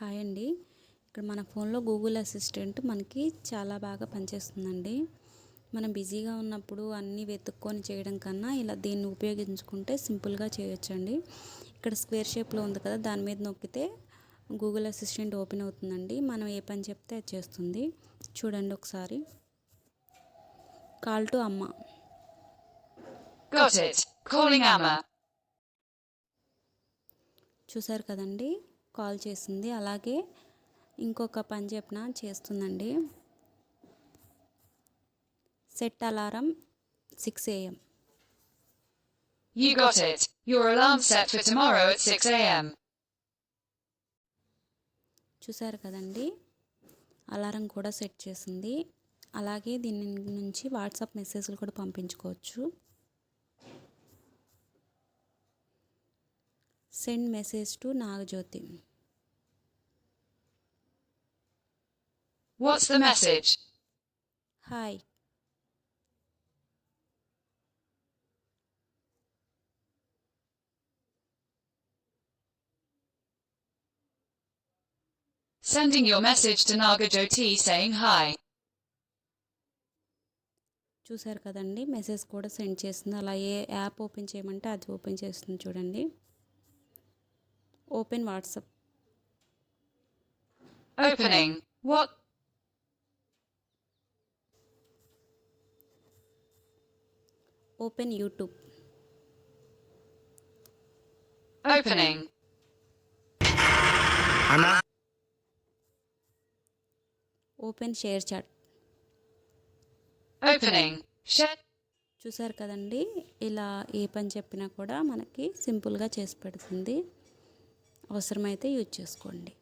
Hi అండి. ఇక్కడ మన ఫోన్లో గూగుల్ అసిస్టెంట్ మనకి చాలా బాగా పనిచేస్తుందండి. మనం బిజీగా ఉన్నప్పుడు అన్నీ వెతుక్కొని చేయడం కన్నా ఇలా దీన్ని ఉపయోగించుకుంటే సింపుల్గా చేయొచ్చండి. ఇక్కడ స్క్వేర్ షేప్లో ఉంది కదా దాని మీద నొక్కితే గూగుల్ అసిస్టెంట్ ఓపెన్ అవుతుందండి. మనం ఏ పని చెప్తే అది చేస్తుంది. చూడండి ఒకసారి. కాల్ టు అమ్మ. చూసారు కదండి. కాల్ చేసింది. అలాగే ఇంకొక పని చెప్పిన చేస్తుందండి. Set alarm six AM. You got it. Your alarm set for tomorrow at 6 a.m. చూసారు కదండి? అలారం కూడా సెట్ చేసింది. అలాగే దీని నుంచి వాట్సాప్ మెసేజ్లు కూడా పంపించుకోవచ్చు. Send message to Nagajyothi. What's the message? Hi. Sending your message to Nagajoti saying hi. చూసారు కదండి మెసేజ్ కూడా సెండ్ చేస్తుంది అలా ఏ యాప్ ఓపెన్ చేయమంటే అది ఓపెన్ చేస్తుంది చూడండి open WhatsApp opening what open YouTube Opening. Open ShareChat Opening. Shed. చూసారు కదండి ఇలా ఏ పని చెప్పినా కూడా మనకి సింపుల్గా చేసి పెడుతుంది అవసరమైతే యూజ్ చేసుకోండి